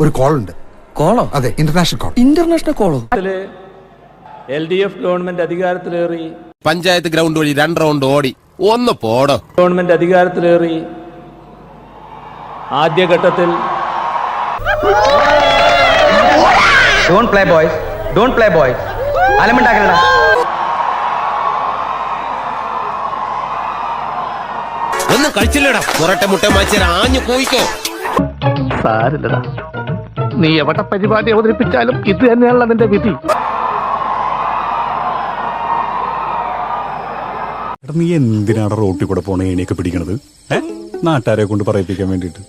ഒരു കോൾ ഉണ്ട് കോളോ? അതെ ഇന്റർനാഷണൽ കോൾ ഇന്റർനാഷണൽ കോളോ എൽ ഡി എഫ് ഗവൺമെന്റ് അധികാരത്തിലേറി പഞ്ചായത്ത് ഗ്രൗണ്ട് വഴി രണ്ട് റൗണ്ട് ഓടി. ഒന്ന് പോടോ. ഗവൺമെന്റ് അധികാരത്തിലേറി ആദ്യഘട്ടത്തിൽ don't play boys don't play boys ഒന്നും കഴിച്ചില്ലടാ. പുറട്ടെ മുട്ട മാച്ചിര. ആഞ്ഞു പോയിക്കോ. സാരില്ലടാ. നീ എവിടെ പരിപാടി അവതരിപ്പിച്ചാലും ഇത് തന്നെയാണല്ലോ നിന്റെ വിധി. എടാ നീ എന്തിനാണ് റോട്ടിൽ കൂടെ പോണ ഏണിയൊക്കെ പിടിക്കണത്? നാട്ടുകാരെ കൊണ്ട് പറയിപ്പിക്കാൻ വേണ്ടിട്ട്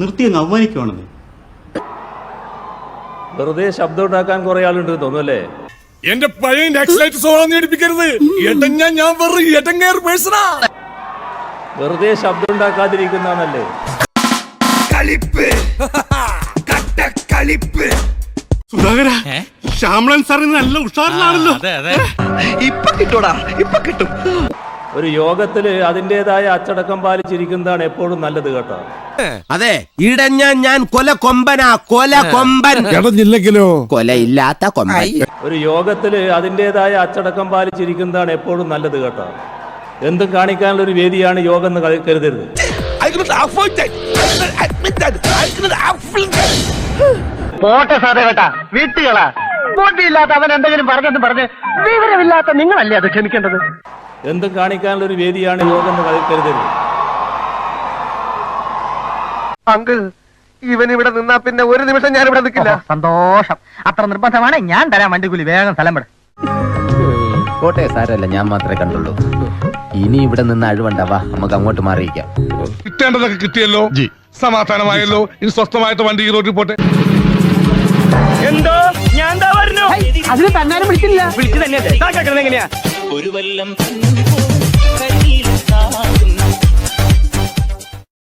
നിർത്തി അങ്ങ് അവമാനിക്കുവാണെന്നേ വെറുതെ ശബ്ദം ഉണ്ടാക്കാൻ കുറെ ആളുണ്ട് തോന്നുന്നല്ലേ? എന്റെ പഴയ നെക്സ്റ്റ് സോളം നേടിപ്പിക്കരുത് എടഞ്ഞ ഞാൻ വെറും എടങ്ങേർ പേഴ്സണാ. വെറുതെ ശബ്ദം സുധാകര ശ്യാമളൻ സാറിന് നല്ല ഉഷാറിലാണല്ലോ. ഇപ്പൊ കിട്ടൂടാ ഇപ്പൊ കിട്ടും. ഒരു യോഗത്തിൽ അതിന്റെതായ അച്ചടക്കം പാലിച്ചിരിക്കുന്നതാണ് എപ്പോഴും നല്ലത് കേട്ടോ. അതെ ഇടഞ്ഞ ഞാൻ കൊല കൊമ്പനാ കൊല കൊമ്പൻ. ഇടഞ്ഞില്ലെങ്കിലോ? കൊലയില്ലാത്ത കൊമ്പൻ. ഒരു യോഗത്തിൽ അതിന്റെതായ അച്ചടക്കം പാലിച്ചിരിക്കുന്നതാണ് എപ്പോഴും നല്ലത് കേട്ടോ. എന്തും കാണിക്കാനുള്ള ഒരു വേദിയാണ് യോഗം എന്ന് കരുതരുത്. പോട്ടെ സാറേ കേട്ടാ. വീട്ടുകളാ. ബോട്ടിയില്ലാത്ത അവൻ എന്തെങ്കിലും പറഞ്ഞെന്ന് പറഞ്ഞ് വിവരമില്ലാത്ത നിങ്ങളല്ലേ അത് ക്ഷമിക്കേണ്ടത്? എന്തും കാണിക്കാനുള്ള ഒരു വേദിയാണ് യോഗം എന്ന് കരുതരുത്. അങ്കിൾ ഇവൻ ഇവിടെ നിന്നാ പിന്നെ ഒരു നിമിഷം ഞാൻ ഇവിടെ നിൽക്കില്ല സന്തോഷം. അത്ര നിർബന്ധമാണ്. ഞാൻ തരാം വണ്ടിക്കൂലി. വേഗം സ്ഥലം വിട. കോട്ടയ സാരല്ല. ഞാൻ മാത്രമേ കണ്ടുള്ളൂ. ഇനി ഇവിടെ നിന്ന് അഴിവണ്ടാവാ നമുക്ക് അങ്ങോട്ട് മാറിയിക്കാം കിട്ടേണ്ടതൊക്കെ കിട്ടിയല്ലോ. സമാധാനമായല്ലോ. ഇനി സ്വസ്ഥമായിട്ട് വണ്ടി ഈ റോഡിൽ പോട്ടെ. അതിന് തന്നാലും വിളിച്ചില്ല. വിളിച്ചു തന്നെ എങ്ങനെയാ? ഒരു വല്ലം കയ്യിൽ